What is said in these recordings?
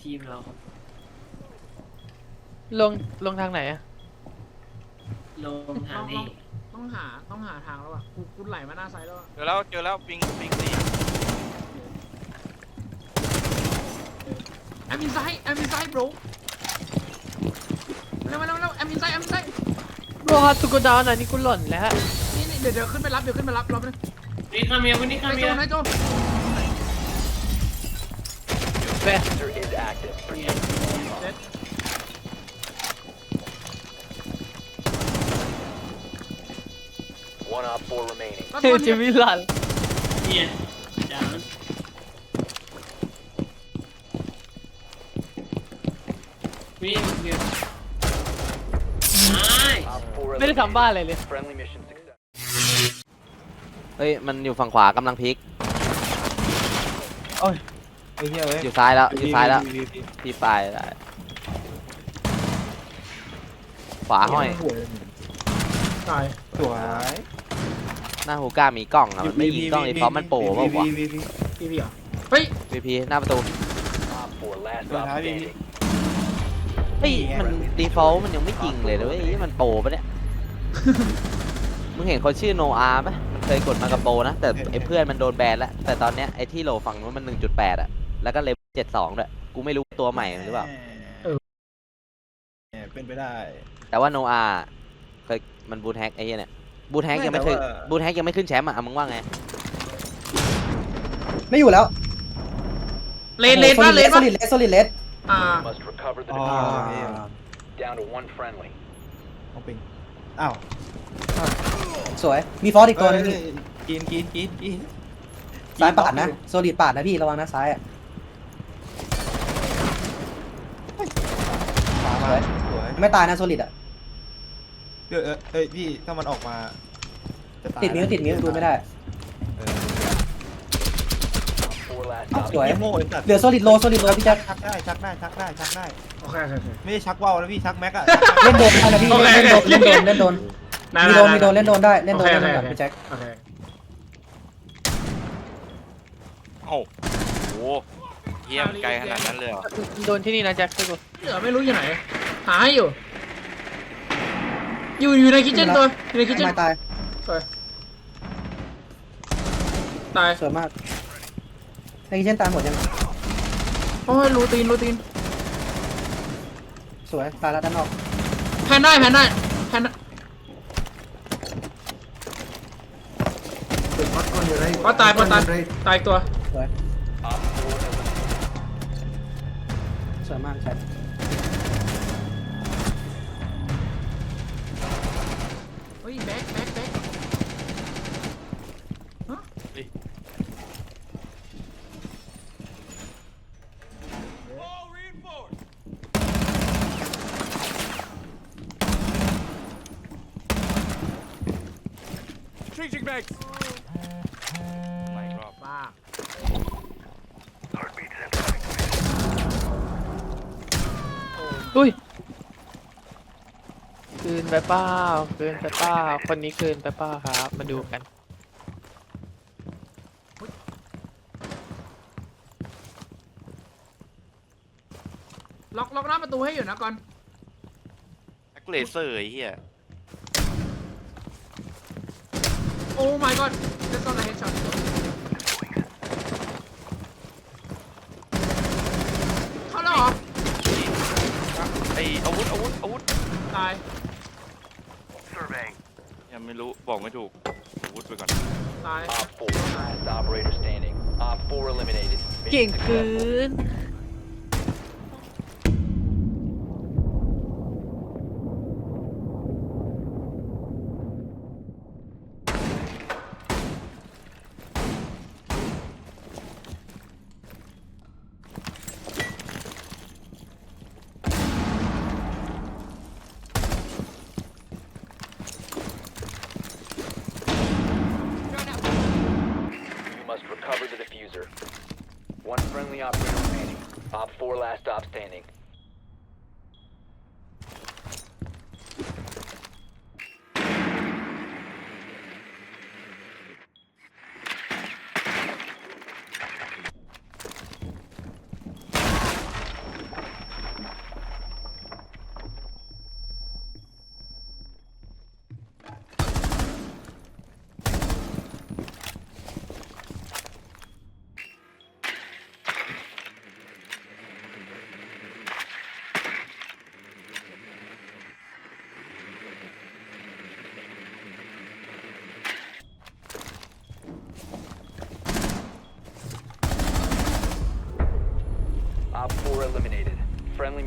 ทีมเราลงลงทางไหนอะลงทางนี้ต้องหาต้องหาทางแล้วอะกูกูไหลมาหน้าไซด์แล้วอะเจอแล้วเจอแล้วปิงปิงสี่แอมอินไซด์แอมอินไซด์ bro เร็วมาเร็วมาเร็วแอมอินไซด์แอมอินไซด์รอตุกดาวหน่อยนี่กูหล่นแล้ว นี่นี่เดี๋ยวเดี๋ยวขึ้นไปรับเดี๋ยวขึ้นไปรับรอบนึงนี่คาเมียวันนี้คาไอ้เมีโจยนไอ้โจแบะ User is active. Protect the bomb. เด็ด One op four remaining. แล้วตัวจินี้มิลันเนี่ยดาววิ่งเดียวไม่ Op four ไม่ได้ทำบ้านอะไรเลย Friendly mission success. เฮ้ย มันอยู่ฝั่งขวากำลังพลิก โอ้ย ไอ้เหี้ยเว้ยอยู่ซ้ายแล้วอยู่ซ้ายแล้วพี่พี่พี่ปลายได้ขวาห้อยตายสวยหน้าฮูก้ามีกล้องอะมันไม่ยิงกล้องเลยเพราะมันโปรเปล่าวะพี่พี่พี่พี่เหรอเฮ้ยพีพีหน้าประตู Op four last Rồi, op hả, đi, standing. เฮ้ยมันดีฟอลต์มันยังไม่ยิงเลยนะเว้ยมันโปรปะเนี่ยมึงเห็นคนชื่อโนอาไหมมันเคยกดมากับโปรนะแต่ไอ้เพื่อนมันโดนแบนแล้วแต่ตอนเนี้ยไอ้ที่โหลฝั่งนู้นมัน 1.8อะ แล้วก็เลเวล72ด้วยกูไม่รู้ตัวใหม่หรือเปล่าเนี่ยเป็นไปได้ แต่ว่าโนอาเคยมันบูทแฮกไอ้เหี้ยเนี่ยบูทแฮกไม่ยังไม่แต่ขึ้นว่า บูทแฮกยังไม่ขึ้นแชมป์อะอะมึงว่าไงไม่อยู่แล้วเลนเลนป่ะเลนโซป่ะลิดเลสโซลิดเลสอ่า Must recover the อ๋อ diffuser. เหี้ย Down to one friendly. เอาปิงอ้าวสวย มีฟอสอีกตัวหนึงเอ้ยกินกินกินกินซ้ายปาดนะ โซลิดปาดนะพี่ ระวังนะซ้ายอะ ขวามาสวยไม่ตายนะโซลิดอะ เดี๋ยวเออเอ้ยพี่ถ้ามันออกมาจะายติดมิ้วนะติดมิ้วดูไม่ได้ เออ Four last อ้าว op สวย ไอ้โง่ไอ้สัตว์เหลือโซลิดโลโซลิดโลพี่แจ็คชักได้ชักได้ชักได้ชักได้ โอเคโอเคโอเคไม่ใช่ชักว่าวนะพี่ชักแม็กอะ เล่นโดนได้นะพี่โอเคเล่นโดนเล่นโดนเล่นโดนได้มีได้โดนได้มีโดนเล่นโดนได้เล่นโดนโอเคเล่นโดนโอกับเคพี่แจ็คโอเคโอ้โห เฮียมันไกลขนาดนั้นเลยเหรอโดนที่นี่นะแจ็คช่วยกูเหลือไม่รู้อยู่ไหน หาให้อยู่ อยู่อยู่ในคิทเช่นตัวอยู่ในคิทเช่นไม่ตายสวยตายสวยมากในกิเช่นตายหมดยังโอ้ยรูตีนรูตีน สวยตายแล้วด้านนอกแพนได้แพนได้แพนได้พอตายพอตายตายอีกตัวสวย Op four eliminated. สวยมากใช่เฮ้ยแบ็คแบ็คแบ็คฮะไม่ อุ้ยคืนไปเปล่าคืนไปเปล่าคนนี้คืนไปเปล่าครับ มาดูกัน ล็อกล็อกหน้าประตูให้อยู่นะก่อนแอคเลเซอร์ไอ้เฮียโอ้ my god that's not a headshot เข้ ตาย ยังไม่รู้บอกไม่ถูกอาวุธไปก่อน ตาย Op four. Last operator standing. Op four eliminated. Mission เก่งเกิ successful. น recover the diffuser. One friendly operator remaining. Op four last stop standing.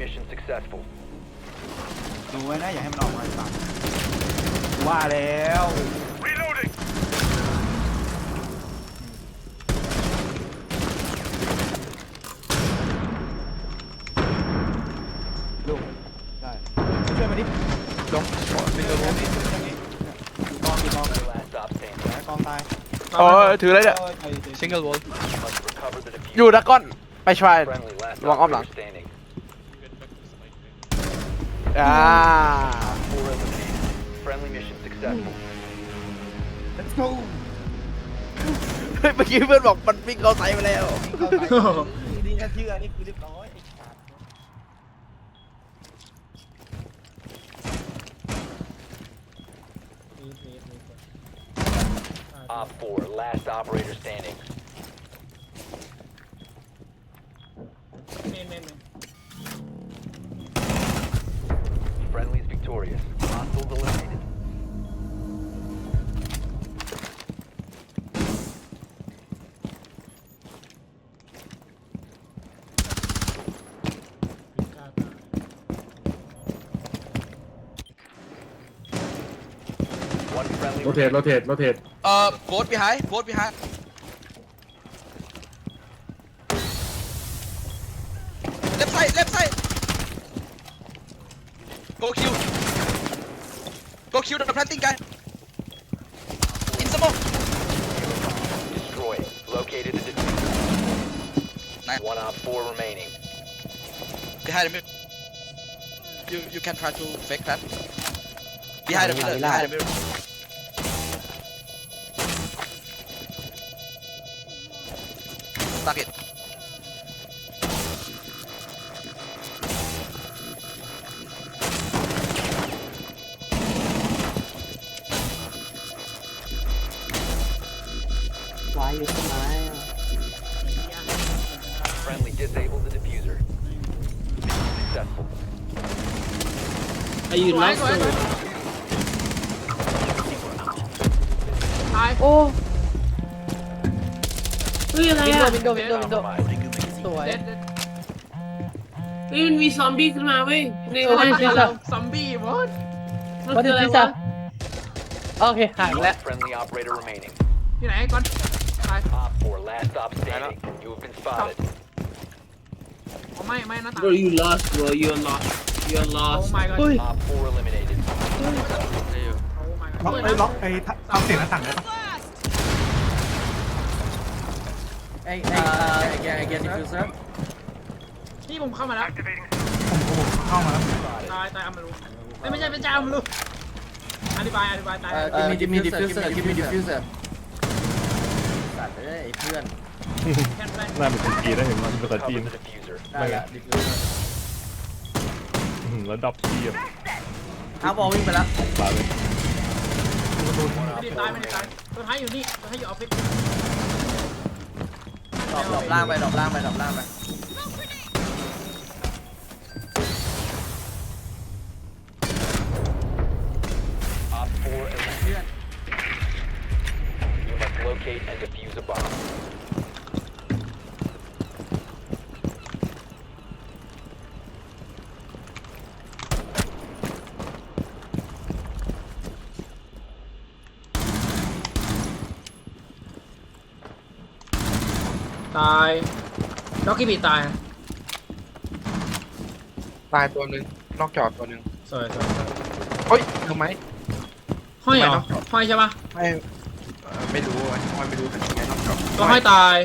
Mission successful. ดูไว้นะอย่าให้มันออกมาอีกฝั่งว่าแล้วลูกได้ช่วยมาดิลงเป็นตัวนี้อยู่กองอยู่กอง Last stop standing. ไหนกองตายโอ้ยถืออะไรเนี่ยโอ้ยไปดิซิงเกิลวอล Must recover the diffuser. อยู่ดะก้อน ไปชาย Friendly last Wrong arm operator lock. standing. อ่า Four eliminated. Friendly mission successful. Let's go เมื่อกี้เพื่อนบอกมันวิ่งเข้าไซไปแล้ว เข้าไปนี่ถ้าเชื่อนี่คือเรียบร้อยไอ้ขาด Op 4, last operator standing. โรเทตโรเทตโรเทตเอ่อโบสบีไฮโบสบีไฮ left side left side go kill go kill the planting guy in smoke destroyed. Located the diffuser. Nice. One Op 4 remaining. behind the mirror you you can try to fake that behind the mirror behind the mirror stuck it วายอยู่ต้นไม้อะ Friendly disabled the diffuser. Mission successful. Are you สว เฮ้ยอะไรวินโดอะว์วินโดว์วินโดว์วินโดว์ Compromised. สวยเด็ดเด็ดเฮ้ยมันมีซอมบี้ขึ้นมาเว้ยในเออห้องใช่เจอใช่เราซอมบี้วอดมันวัตคือถุอะไรพิซซ่าวะโอเคหายแล้ว Friendly operator remaining. ที่ไหนก่อนตาย Op 4, last stop standing. You have been spotted. อ๋อไม่ไม่หน้าต่าง bro you lost bro you're lost you're โอ้ lost my god Op 4 eliminated. โอ้ my ล็อก god ไอ้ล็อกไอ้เอาเสียงหน้าต่างได้ปะ ไอ้ไอ้ไอ้แกดิฟิวเซอร์นี่ผมเข้ามาแล้วเข้ามาแล้วตายตายอามารูไม่ไม่ใช่ไม่ใช่อามารูอธิบายอธิบายตายเอ่อกิมมี่ดิฟิวเซอร์กิมมี่ดิฟิวเซอร์สัตว์เอ้ยไอ้เพื่อนแค่แรกน่าเป็นคนจีนนะเห็นว่าเป็นภาษา Recover จีน the diffuser. ได้ละดิฟิวเซอร์อื้อหือแล้วดับทีอะเอาบอลวิ่งไปแล้วตายเลยไม่ได้ตายไม่ได้ตายตัวท้ายอยู่นี่ตัวท้ายอยู่ออฟฟิศ ดรอปล่างไปดรอปล่างไปดรอปล่างไป Op 4 eliminated. You must locate and defuse a bomb. ตาย ด็อกกี้บีตาย ตายตัวหนึ่งนอกจอตัวหนึ่งสวยสวยเฮ้ยทำไมห้อยเหรอไม่ต้องห้อยใช่ปะไม่เอ่อไม่รู้ไอ้ไม่รู้เป็นยังไงนอกจอตัวห้อยตาย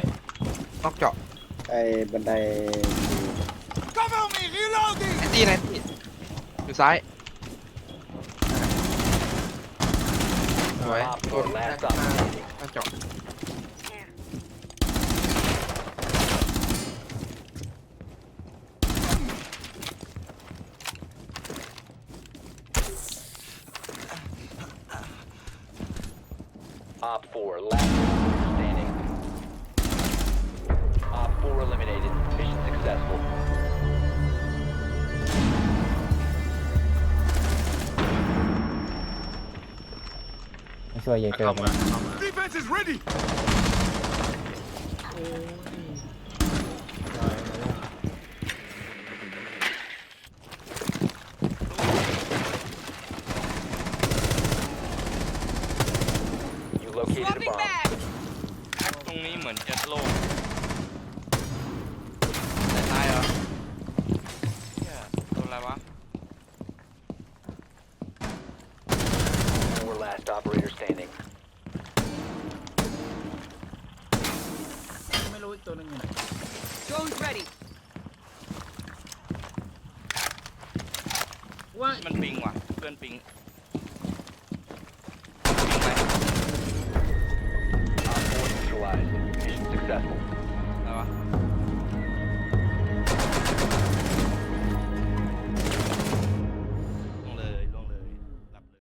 นอกจอไอ้บันไดไอ้ตีไหนตีอยู่ซ้ายสวย Op ตัว4หน้า last stop standing. นอกจอ Op 4, last operator standing. Op 4 eliminated. Mission successful. ช่วยเยอะเ located น Swapping bomb. back. พักตรงนี้เหมือนจะโล่งแต่ตายเหรอเหี้ยโอะไรวะ Four last operator standing. ไม่รู้อีกตัวหนึงอยู่ไหน Drones ready. ว่ามันปิงว่ะ เพื่อนปิง 来吧。